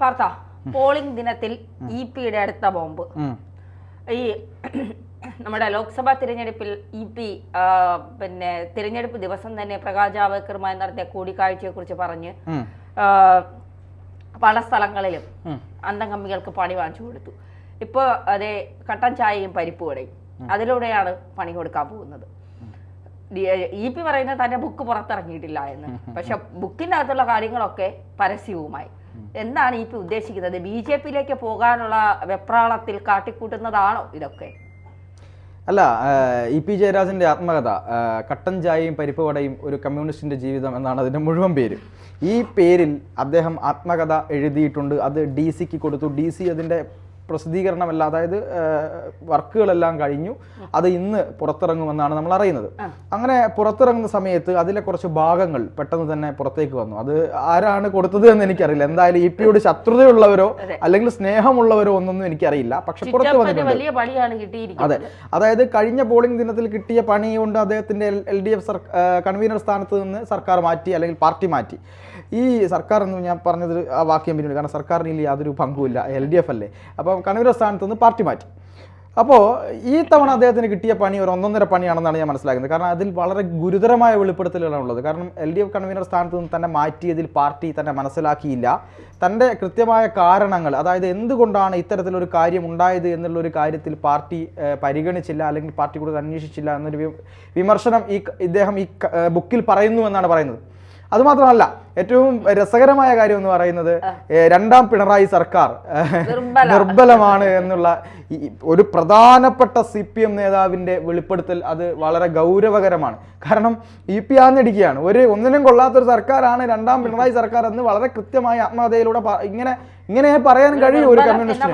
പാർത്ത polling ദിനത്തിൽ E പിയുടെ അടുത്ത ബോംബ്. ഈ നമ്മുടെ ലോക്സഭാ തിരഞ്ഞെടുപ്പിൽ ഇ പി പിന്നെ തിരഞ്ഞെടുപ്പ് ദിവസം തന്നെ പ്രകാശ് ജാവദേക്കറുമായി നടത്തിയ കൂടിക്കാഴ്ചയെ കുറിച്ച് പറഞ്ഞ് പല സ്ഥലങ്ങളിലും അന്തംകമ്പികൾക്ക് പണി വാങ്ങിച്ചു കൊടുത്തു. ഇപ്പൊ അതേ കട്ടൻ ചായയും പരിപ്പ് വടയും അതിലൂടെയാണ് പണി കൊടുക്കാൻ പോകുന്നത്. ഇ പി പറയുന്നത് തന്റെ ബുക്ക് പുറത്തിറങ്ങിയിട്ടില്ല എന്ന്. പക്ഷെ ബുക്കിന്റെ അകത്തുള്ള കാര്യങ്ങളൊക്കെ പരസ്യവുമായി. എന്താണ് ഇ ഉദ്ദേശിക്കുന്നത്? ബി ജെ പിയിലേക്ക് പോകാനുള്ള വെപ്രാളത്തിൽ കാട്ടിക്കൂട്ടുന്നതാണോ ഇതൊക്കെ. അല്ല ഇ പി ജയരാജന്റെ ആത്മകഥ കട്ടൻ ചായയും പരിപ്പ് വടയും ഒരു കമ്മ്യൂണിസ്റ്റിന്റെ ജീവിതം എന്നാണ് അതിന്റെ മുഴുവൻ പേര്. ഈ പേരിൽ അദ്ദേഹം ആത്മകഥ എഴുതിയിട്ടുണ്ട്. അത് ഡി സിക്ക് കൊടുത്തു. ഡി സി അതിന്റെ പ്രസിദ്ധീകരണമല്ല അതായത് വർക്കുകളെല്ലാം കഴിഞ്ഞു. അത് ഇന്ന് പുറത്തിറങ്ങുമെന്നാണ് നമ്മൾ അറിയുന്നത്. അങ്ങനെ പുറത്തിറങ്ങുന്ന സമയത്ത് അതിലെ കുറച്ച് ഭാഗങ്ങൾ പെട്ടെന്ന് തന്നെ പുറത്തേക്ക് വന്നു. അത് ആരാണ് കൊടുത്തത് എന്ന് എനിക്കറിയില്ല. എന്തായാലും ഇ പിയോട് ശത്രുതയുള്ളവരോ അല്ലെങ്കിൽ സ്നേഹമുള്ളവരോ ഒന്നൊന്നും എനിക്കറിയില്ല. പക്ഷെ പുറത്ത് വന്നിട്ടുണ്ട്. അതെ. അതായത് കഴിഞ്ഞ പോളിംഗ് ദിനത്തിൽ കിട്ടിയ പണി കൊണ്ട് അദ്ദേഹത്തിന്റെ എൽ ഡി എഫ് കൺവീനർ സ്ഥാനത്ത് നിന്ന് സർക്കാർ മാറ്റി അല്ലെങ്കിൽ പാർട്ടി മാറ്റി. ഈ സർക്കാർ എന്ന് ഞാൻ പറഞ്ഞത് ആ വാക്യം പിന്നീട് കാരണം സർക്കാരിന് ഇല്ല യാതൊരു പങ്കുമില്ല. എൽ ഡി എഫ് അല്ലേ? അപ്പം കൺവീനർ സ്ഥാനത്ത് നിന്ന് പാർട്ടി മാറ്റി. അപ്പോൾ ഈ തവണ അദ്ദേഹത്തിന് കിട്ടിയ പണി ഒരു ഒന്നൊന്നര പണിയാണെന്നാണ് ഞാൻ മനസ്സിലാക്കുന്നത്. കാരണം അതിൽ വളരെ ഗുരുതരമായ വെളിപ്പെടുത്തലുകളാണ് ഉള്ളത്. കാരണം എൽ ഡി എഫ് കൺവീനർ സ്ഥാനത്ത് നിന്ന് തന്നെ മാറ്റിയതിൽ പാർട്ടി തന്നെ മനസ്സിലാക്കിയില്ല. തന്റെ കൃത്യമായ കാരണങ്ങൾ അതായത് എന്തുകൊണ്ടാണ് ഇത്തരത്തിലൊരു കാര്യം ഉണ്ടായത് എന്നുള്ള ഒരു കാര്യത്തിൽ പാർട്ടി പരിഗണിച്ചില്ല അല്ലെങ്കിൽ പാർട്ടി കൂടുതൽ അന്വേഷിച്ചില്ല എന്നൊരു വിമർശനം ഈ ഇദ്ദേഹം ഈ ബുക്കിൽ പറയുന്നു എന്നാണ് പറയുന്നത്. അതുമാത്രമല്ല ഏറ്റവും രസകരമായ കാര്യം എന്ന് പറയുന്നത് രണ്ടാം പിണറായി സർക്കാർ. ദുർബലമാണ് നിർബലമാണ് എന്നുള്ള ഒരു പ്രധാനപ്പെട്ട സി പി എം നേതാവിന്റെ വെളിപ്പെടുത്തൽ അത് വളരെ ഗൗരവകരമാണ്. കാരണം ഇ പി ആന്നിടിക്കുകയാണ് ഒരു ഒന്നിനും കൊള്ളാത്തൊരു സർക്കാരാണ് രണ്ടാം പിണറായി സർക്കാർ എന്ന് വളരെ കൃത്യമായ ആത്മകഥയിലൂടെ ഇങ്ങനെ ഇങ്ങനെ പറയാൻ കഴിയൂ ഒരു കമ്മ്യൂണിസ്റ്റ്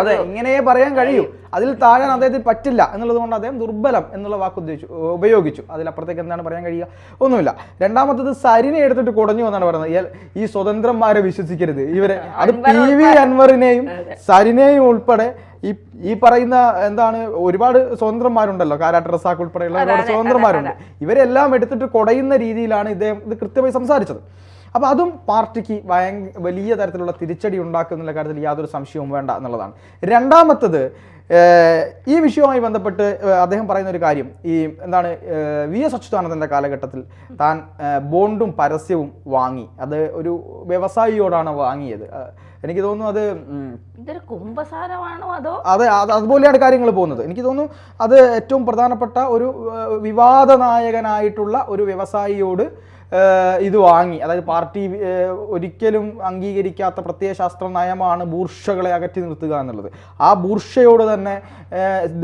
അതെ ഇങ്ങനെ പറയാൻ കഴിയൂ. അതിൽ താഴാൻ അദ്ദേഹത്തിന് പറ്റില്ല എന്നുള്ളത് കൊണ്ട് അദ്ദേഹം ദുർബലം എന്നുള്ള വാക്ക് ഉദ്ദേശിച്ചു ഉപയോഗിച്ചു. അതിലപ്പുറത്തേക്ക് എന്താണ് പറയാൻ കഴിയുക? ഒന്നുമില്ല. രണ്ടാമത്തത് സരിനെ എടുത്തിട്ട് കുടഞ്ഞു എന്നാണ് പറയുന്നത്. ഈ സ്വതന്ത്രന്മാരെ വിശ്വസിക്കരുത്. ഇവരെ അത്. പി വി അൻവറിനെയും സരിനെയും ഉൾപ്പെടെ ഈ ഈ പറയുന്ന എന്താണ് ഒരുപാട് സ്വതന്ത്രന്മാരുണ്ടല്ലോ. കാരാട്ട് റസാഖ് ഉൾപ്പെടെയുള്ള ഒരുപാട് സ്വതന്ത്രന്മാരുണ്ട്. ഇവരെല്ലാം എടുത്തിട്ട് കുടയുന്ന രീതിയിലാണ് ഇദ്ദേഹം ഇത് കൃത്യമായി സംസാരിച്ചത്. അപ്പോൾ അതും പാർട്ടിക്ക് ഭയ വലിയ തരത്തിലുള്ള തിരിച്ചടി ഉണ്ടാക്കും എന്നുള്ള കാര്യത്തിൽ യാതൊരു സംശയവും വേണ്ട എന്നുള്ളതാണ്. രണ്ടാമത്തത് ഈ വിഷയവുമായി ബന്ധപ്പെട്ട് അദ്ദേഹം പറയുന്ന ഒരു കാര്യം. ഈ എന്താണ് വി എസ് അച്യുതാനന്ദന്റെ കാലഘട്ടത്തിൽ താൻ ബോണ്ടും പരസ്യവും വാങ്ങി. അത് ഒരു വ്യവസായിയോടാണ് വാങ്ങിയത്. എനിക്ക് തോന്നുന്നു അത് ഇതൊരു കുംഭസാരമാണോ അതോ? അതെ അത് അതുപോലെയാണ് കാര്യങ്ങൾ പോകുന്നത്. എനിക്ക് തോന്നുന്നു അത് ഏറ്റവും പ്രധാനപ്പെട്ട ഒരു വിവാദനായകനായിട്ടുള്ള വിവാദ നായകനായിട്ടുള്ള ഒരു വ്യവസായിയോട് ഇത് വാങ്ങി. അതായത് പാർട്ടി ഒരിക്കലും അംഗീകരിക്കാത്ത പ്രത്യയശാസ്ത്ര നയമാണ് ബൂർഷകളെ അകറ്റി നിർത്തുക എന്നുള്ളത്. ആ ബൂർഷയോട് തന്നെ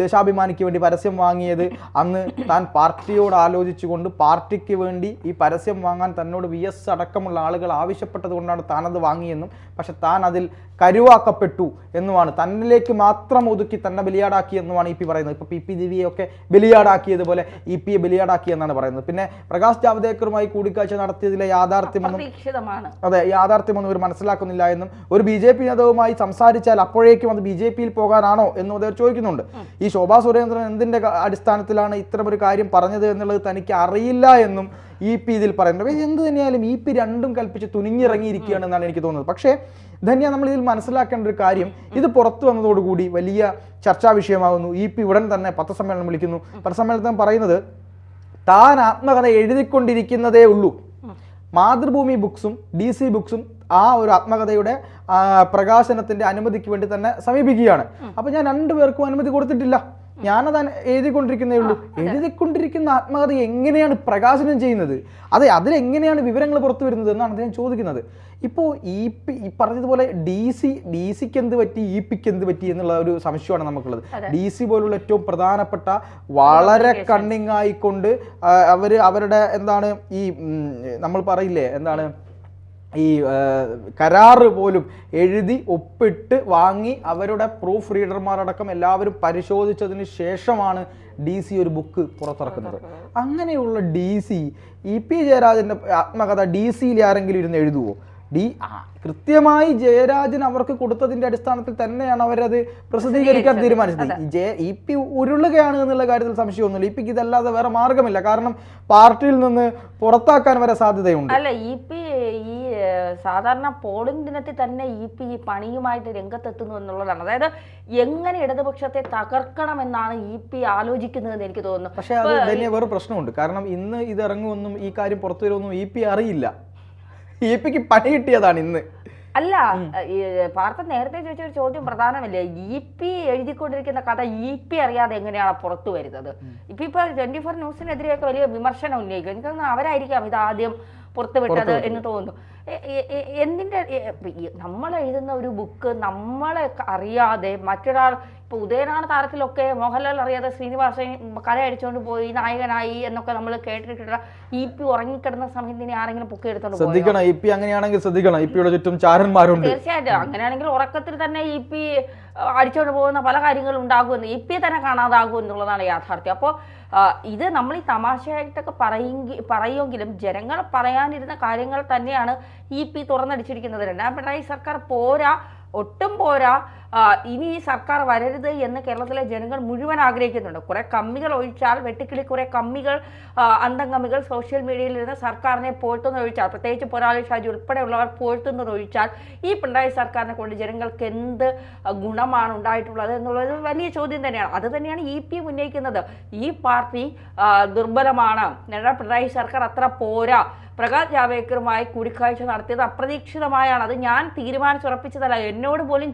ദേശാഭിമാനിക്ക് വേണ്ടി പരസ്യം വാങ്ങിയത് അന്ന് താൻ പാർട്ടിയോട് ആലോചിച്ചുകൊണ്ട് പാർട്ടിക്ക് വേണ്ടി ഈ പരസ്യം വാങ്ങാൻ തന്നോട് വി എസ് അടക്കമുള്ള ആളുകൾ ആവശ്യപ്പെട്ടത് കൊണ്ടാണ് താനത് വാങ്ങിയെന്നും പക്ഷെ താൻ അതിൽ കരുവാക്കപ്പെട്ടു എന്നുമാണ്. തന്നിലേക്ക് മാത്രം ഒതുക്കി തന്നെ ബലിയാടാക്കി എന്നുമാണ് ഇ പി പറയുന്നത്. ഇപ്പോൾ പി പി ദിവ്യയൊക്കെ ബലിയാടാക്കിയതുപോലെ ഇ പിയെ ബലിയാടാക്കി എന്നാണ് പറയുന്നത്. പിന്നെ പ്രകാശ് ജാവ്ദേക്കറുമായി കൂടിക്കാഴ്ച നടത്തിയതിലെ യാഥാർത്ഥ്യമൊന്നും അതെ യാഥാർത്ഥ്യമൊന്നും ഇവർ മനസ്സിലാക്കുന്നില്ല എന്നും ഒരു ബി ജെ പി നേതാവുമായി സംസാരിച്ചാൽ അപ്പോഴേക്കും അത് ബി ജെ പിയിൽ പോകാനാണോ എന്നും അദ്ദേഹം ചോദിക്കുന്നുണ്ട്. ഈ ശോഭാ സുരേന്ദ്രൻ എന്തിന്റെ അടിസ്ഥാനത്തിലാണ് ഇത്തരം ഒരു കാര്യം പറഞ്ഞത് എന്നുള്ളത് തനിക്ക് അറിയില്ല എന്നും ഇ പി ഇതിൽ പറയുന്നുണ്ട്. പക്ഷേ എന്ത് തന്നെയായാലും ഇ പി രണ്ടും കൽപ്പിച്ച് തുനിഞ്ഞിറങ്ങിയിരിക്കുകയാണ് എന്നാണ് എനിക്ക് തോന്നുന്നത്. പക്ഷേ ധന്യ നമ്മൾ ഇതിൽ മനസ്സിലാക്കേണ്ട ഒരു കാര്യം ഇത് പുറത്തു വന്നതോടുകൂടി വലിയ ചർച്ചാ വിഷയമാകുന്നു. ഇ പി ഉടൻ തന്നെ പത്രസമ്മേളനം വിളിക്കുന്നു. പത്രസമ്മേളനത്തിൽ പറയുന്നത് താൻ ആത്മകഥ എഴുതിക്കൊണ്ടിരിക്കുന്നതേ ഉള്ളൂ. മാതൃഭൂമി ബുക്സും ഡി സി ബുക്സും ആ ഒരു ആത്മകഥയുടെ പ്രകാശനത്തിന്റെ അനുമതിക്ക് വേണ്ടി തന്നെ സമീപിക്കുകയാണ്. അപ്പൊ ഞാൻ രണ്ടുപേർക്കും അനുമതി കൊടുത്തിട്ടില്ല. ഞാനത് എഴുതിക്കൊണ്ടിരിക്കുന്നേ ഉള്ളൂ. എഴുതിക്കൊണ്ടിരിക്കുന്ന ആത്മകഥ എങ്ങനെയാണ് പ്രകാശനം ചെയ്യുന്നത്? അതെ അതിലെങ്ങനെയാണ് വിവരങ്ങൾ പുറത്തു വരുന്നത് എന്നാണ് അദ്ദേഹം ചോദിക്കുന്നത്. ഇപ്പോൾ ഈ പി ഈ പറഞ്ഞതുപോലെ ഡി സി ഡി സിക്ക് എന്ത് പറ്റി ഇ പിക്ക് എന്ത് പറ്റി എന്നുള്ള ഒരു സംശയമാണ് നമുക്കുള്ളത്. ഡി സി പോലുള്ള ഏറ്റവും പ്രധാനപ്പെട്ട വളരെ കണ്ണിങ് ആയിക്കൊണ്ട് അവർ അവർ അവരുടെ എന്താണ് ഈ നമ്മൾ പറയില്ലേ എന്താണ് ഈ കരാറ് പോലും എഴുതി ഒപ്പിട്ട് വാങ്ങി അവരുടെ പ്രൂഫ് റീഡർമാരടക്കം എല്ലാവരും പരിശോധിച്ചതിന് ശേഷമാണ് ഡി സി ഒരു ബുക്ക് പുറത്തിറക്കുന്നത്. അങ്ങനെയുള്ള ഡി സി ഇ പി ജയരാജന്റെ ആത്മകഥ ഡി സിയിൽ ആരെങ്കിലും ഇരുന്ന് എഴുതുവോ? ഡി ആ കൃത്യമായി ജയരാജൻ അവർക്ക് കൊടുത്തതിന്റെ അടിസ്ഥാനത്തിൽ തന്നെയാണ് അവരത് പ്രസിദ്ധീകരിക്കാൻ തീരുമാനിച്ചത്. ജയ ഇ പി ഉരുളുകയാണ് എന്നുള്ള കാര്യത്തിൽ സംശയമൊന്നുമില്ല. ഇ പിക്ക് ഇതല്ലാതെ വേറെ മാർഗമില്ല കാരണം പാർട്ടിയിൽ നിന്ന് പുറത്താക്കാൻ വരെ സാധ്യതയുണ്ട്. അല്ല ഇ പി സാധാരണ പോളിംഗ് ദിനത്തിൽ തന്നെ ഇ പി ഈ പണിയുമായിട്ട് രംഗത്തെത്തുന്നു എന്നുള്ളതാണ്. അതായത് എങ്ങനെ ഇടതുപക്ഷത്തെ തകർക്കണം എന്നാണ് ഇ പി ആലോചിക്കുന്നതെന്ന് എനിക്ക് തോന്നുന്നു. പക്ഷേ അത് തന്നെ വേറെ പ്രശ്നമുണ്ട്. കാരണം ഇന്ന് ഇത് ഇറങ്ങുമെന്നും ഈ കാര്യം പുറത്തു വരുമെന്നും ഇ പി അറിയില്ല. ഇ പിക്ക് പണി കിട്ടിയതാണ് ഇന്ന്. അല്ല പാർത്ഥ നേരത്തെ ചോദിച്ച ഒരു ചോദ്യം പ്രധാനമല്ലേ? ഇ പി എഴുതിക്കൊണ്ടിരിക്കുന്ന കഥ ഇ പി അറിയാതെ എങ്ങനെയാണ് പുറത്തു വരുന്നത്? ഇപ്പൊ ഇപ്പൊ ട്വന്റി ഫോർ ന്യൂസിനെതിരെയൊക്കെ വലിയ വിമർശനം ഉന്നയിക്കും. എനിക്ക് തോന്നുന്നു അവരായിരിക്കാം ഇത് ആദ്യം പുറത്തുവിട്ടത്. എന്ന് തോന്നുന്നു. എ- എ- എ- എന്തിന്റെ നമ്മൾ എഴുതുന്ന ഒരു ബുക്ക് നമ്മളെ അറിയാതെ മറ്റൊരാൾ ഇപ്പൊ ഉദയനാണ് താരത്തിലൊക്കെ മോഹൻലാൽ അറിയാതെ ശ്രീനിവാസൻ കഥ അടിച്ചുകൊണ്ട് പോയി നായകനായി എന്നൊക്കെ നമ്മൾ കേട്ടിട്ടുള്ള ഇ പി ഉറങ്ങിക്കിടന്ന സമയത്ത് ഇനി ആരെങ്കിലും ബുക്ക് എടുത്തോണ്ട് പോയോ? ശ്രദ്ധിക്കണം ഇ പി അങ്ങനെയാണെങ്കിൽ ശ്രദ്ധിക്കണം. ഇ പിയുടെ ചുറ്റും ചാരന്മാരുണ്ട്. തീർച്ചയായിട്ടും. അങ്ങനെയാണെങ്കിൽ ഉറക്കത്തിൽ തന്നെ ഇ പി അടിച്ചോണ്ട് പോകുന്ന പല കാര്യങ്ങളും ഉണ്ടാകുമെന്ന് ഇ പി തന്നെ കാണാതാകും എന്നുള്ളതാണ് യാഥാർത്ഥ്യം. അപ്പോൾ ഇത് നമ്മൾ ഈ തമാശയായിട്ടൊക്കെ പറയുമെങ്കിൽ പറയുമെങ്കിലും ജനങ്ങൾ പറയാനിരുന്ന കാര്യങ്ങൾ തന്നെയാണ് ഇ പി തുറന്നടിച്ചിരിക്കുന്നത് രണ്ടാം പിണറായി സർക്കാർ പോരാ ഒട്ടും പോരാ ഇനി ഈ സർക്കാർ വരരുത് എന്ന് കേരളത്തിലെ ജനങ്ങൾ മുഴുവൻ ആഗ്രഹിക്കുന്നുണ്ട്. കുറെ കമ്മികൾ ഒഴിച്ചാൽ വെട്ടിക്കിളി കുറെ കമ്മികൾ അന്തംകമ്മികൾ അന്തം കമ്മികൾ സോഷ്യൽ മീഡിയയിൽ സർക്കാരിനെ പോഴ്ത്തുന്നത് ഒഴിച്ചാൽ പ്രത്യേകിച്ച് പൊരാളി ഷാജി ഉൾപ്പെടെയുള്ളവർ പോഴ്ത്തുന്നത് ഒഴിച്ചാൽ ഈ പിണറായി സർക്കാരിനെ കൊണ്ട് ജനങ്ങൾക്ക് എന്ത് ഗുണമാണ് ഉണ്ടായിട്ടുള്ളത് എന്നുള്ളത് വലിയ ചോദ്യം തന്നെയാണ്. അത് തന്നെയാണ് ഇ പി ഉന്നയിക്കുന്നത്. ഈ പാർട്ടി ദുർബലമാണ്. പിണറായി സർക്കാർ അത്ര പോരാ. പ്രകാശ് ജാവേക്കറുമായി കൂടിക്കാഴ്ച നടത്തിയത് അപ്രതീക്ഷിതമായാണ്. അത് ഞാൻ തീരുമാനിച്ചുറപ്പിച്ചതല്ല. എന്നോട് പോലും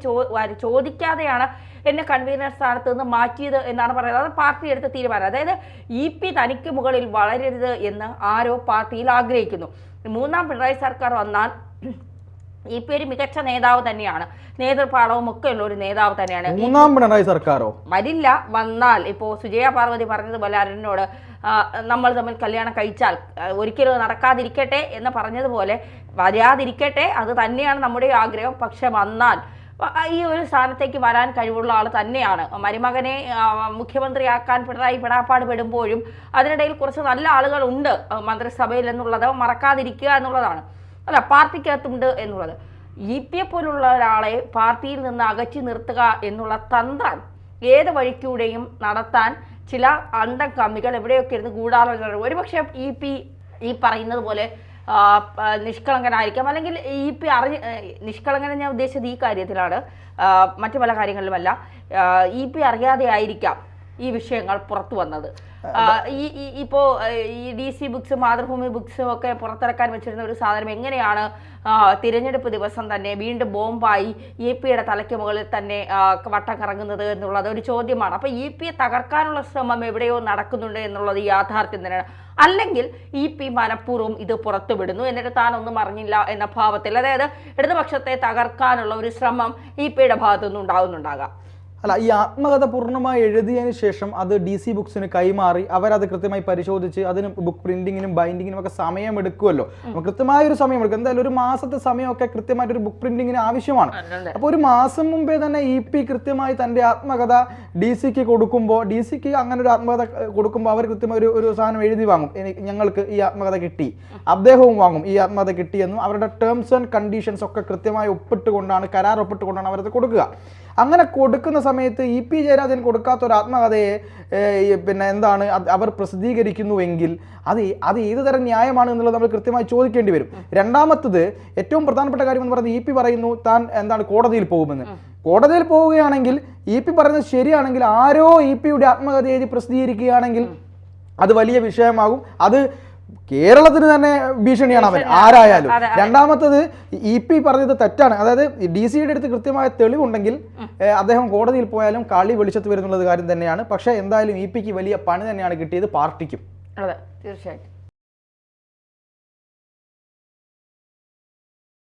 ചോദിക്കാതെയാണ് എന്നെ കൺവീനർ സ്ഥാനത്ത് നിന്ന് മാറ്റിയത് എന്നാണ് പറയുന്നത്. അത് പാർട്ടി എടുത്ത തീരുമാനം. അതായത് ഇ പി തനിക്ക് മുകളിൽ വളരരുത് എന്ന് ആരോ പാർട്ടിയിൽ ആഗ്രഹിക്കുന്നു. മൂന്നാം പിണറായി സർക്കാർ വന്നാൽ ഇ പി ഒരു മികച്ച നേതാവ് തന്നെയാണ്. നേതൃപാഠവും ഒക്കെ ഉള്ള ഒരു നേതാവ് തന്നെയാണ്. മൂന്നാം പിണറായി സർക്കാരോ? വരില്ല വന്നാൽ ഇപ്പോ സുജയ പാർവതി പറഞ്ഞതുപോലെ അരുണിനോട് നമ്മൾ തമ്മിൽ കല്യാണം കഴിച്ചാൽ ഒരിക്കലും നടക്കാതിരിക്കട്ടെ എന്ന് പറഞ്ഞതുപോലെ വരാതിരിക്കട്ടെ അത് തന്നെയാണ് നമ്മുടെ ആഗ്രഹം. പക്ഷെ വന്നാൽ ഈ ഒരു സ്ഥാനത്തേക്ക് വരാൻ കഴിവുള്ള ആൾ തന്നെയാണ്. മരുമകനെ മുഖ്യമന്ത്രിയാക്കാൻ പിണറായി പിടാപ്പാട് പെടുമ്പോഴും അതിനിടയിൽ കുറച്ച് നല്ല ആളുകൾ ഉണ്ട് മന്ത്രിസഭയിൽ എന്നുള്ളത്. മറക്കാതിരിക്കുക എന്നുള്ളതാണ്. അല്ല പാർട്ടിക്കകത്തുണ്ട് എന്നുള്ളത്. ഇ പി എ പോലുള്ള ഒരാളെ പാർട്ടിയിൽ നിന്ന് അകറ്റി നിർത്തുക എന്നുള്ള തന്ത്രം ഏത് വഴിക്കൂടെയും നടത്താൻ ചില അണ്ടം കമ്മികൾ എവിടെയൊക്കെ ഇരുന്ന് നടത്തും. ഒരുപക്ഷെ ഇ പി ഈ പറയുന്നത് പോലെ നിഷ്കളങ്കനായിരിക്കാം. അല്ലെങ്കിൽ ഇ പി അറിഞ്ഞ് നിഷ്കളങ്കൻ ഞാൻ ഉദ്ദേശിച്ചത് ഈ കാര്യത്തിലാണ്. മറ്റു പല കാര്യങ്ങളിലുമല്ല. ഇ പി അറിയാതെ ആയിരിക്കാം ഈ വിഷയങ്ങൾ പുറത്തു വന്നത്. ഈ ഇപ്പോ ഈ ഡി സി ബുക്സ് മാതൃഭൂമി ബുക്സും ഒക്കെ പുറത്തിറക്കാൻ വെച്ചിരുന്ന ഒരു സാധനം എങ്ങനെയാണ്? തിരഞ്ഞെടുപ്പ് ദിവസം തന്നെ വീണ്ടും ബോംബായി ഇ പിയുടെ തലയ്ക്ക് മുകളിൽ തന്നെ വട്ടം കറങ്ങുന്നത് എന്നുള്ളത് ഒരു ചോദ്യമാണ്. അപ്പൊ ഇ പിയെ തകർക്കാനുള്ള ശ്രമം എവിടെയോ നടക്കുന്നുണ്ട് എന്നുള്ളത് യാഥാർത്ഥ്യം തന്നെയാണ്. അല്ലെങ്കിൽ ഇ പി മനഃപൂർവം ഇത് പുറത്തുവിടുന്നു എന്നിട്ട് താൻ ഒന്നും അറിഞ്ഞില്ല എന്ന ഭാവത്തിൽ അതായത് ഇടതുപക്ഷത്തെ തകർക്കാനുള്ള ഒരു ശ്രമം ഇ പിയുടെ ഭാഗത്തുനിന്ന് ഉണ്ടാകുന്നുണ്ടാകാം അല്ല ഈ ആത്മകഥ പൂർണമായി എഴുതിയതിന് ശേഷം അത് ഡി സി ബുക്സിന് കൈമാറി അവരത് കൃത്യമായി പരിശോധിച്ച് അതിന് ബുക്ക് പ്രിന്റിങ്ങിനും ബൈൻഡിങ്ങിനും ഒക്കെ സമയം എടുക്കുമല്ലോ കൃത്യമായ ഒരു സമയം എടുക്കും. എന്തായാലും ഒരു മാസത്തെ സമയമൊക്കെ കൃത്യമായിട്ട് ഒരു ബുക്ക് പ്രിന്റിങ്ങിന് ആവശ്യമാണ്. അപ്പൊ അപ്പോൾ ഒരു മാസം മുമ്പേ തന്നെ ഇ പി കൃത്യമായി തന്റെ ആത്മകഥ ഡി സിക്ക് കൊടുക്കുമ്പോൾ ഡി സിക്ക് അങ്ങനെ ഒരു ആത്മകഥ കൊടുക്കുമ്പോൾ അവർ കൃത്യമായി ഒരു ഒരു സാധനം എഴുതി വാങ്ങും. ഞങ്ങൾക്ക് ഈ ആത്മകഥ കിട്ടി. അദ്ദേഹവും വാങ്ങും ഈ ആത്മകഥ കിട്ടിയെന്നും അവരുടെ ടേംസ് ആൻഡ് കണ്ടീഷൻസ് ഒക്കെ കൃത്യമായി ഒപ്പിട്ടുകൊണ്ടാണ് കരാർ ഒപ്പിട്ടുകൊണ്ടാണ് അവരത് കൊടുക്കുക. അങ്ങനെ കൊടുക്കുന്ന സമയത്ത് ഇ പി ജയരാജൻ കൊടുക്കാത്ത ഒരു ആത്മകഥയെ പിന്നെ എന്താണ് അവർ പ്രസിദ്ധീകരിക്കുന്നുവെങ്കിൽ അത് അത് ഏത് തരം ന്യായമാണ് എന്നുള്ളത് നമ്മൾ കൃത്യമായി ചോദിക്കേണ്ടി വരും. രണ്ടാമത്തത് ഏറ്റവും പ്രധാനപ്പെട്ട കാര്യം എന്ന് പറയുന്നത് ഇ പി പറയുന്നു താൻ എന്താണ് കോടതിയിൽ പോകുമെന്ന്. കോടതിയിൽ പോവുകയാണെങ്കിൽ ഇ പി പറയുന്നത് ശരിയാണെങ്കിൽ ആരോ ഇ പിയുടെ ആത്മകഥ എഴുതി പ്രസിദ്ധീകരിക്കുകയാണെങ്കിൽ അത് വലിയ വിഷയമാകും. അത് കേരളത്തിന് തന്നെ ഭീഷണിയാണ് അവൻ. ആരായാലും. രണ്ടാമത്തത് ഇ പി പറഞ്ഞത് തെറ്റാണ്. അതായത് ഡി സിയുടെ അടുത്ത് കൃത്യമായ തെളിവുണ്ടെങ്കിൽ അദ്ദേഹം കോടതിയിൽ പോയാലും കളി വെളിച്ചത്ത് വരുന്നുള്ളത് കാര്യം തന്നെയാണ്. പക്ഷേ എന്തായാലും ഇ പിക്ക് വലിയ പണി തന്നെയാണ് കിട്ടിയത് പാർട്ടിക്കും. അതെ തീർച്ചയായിട്ടും.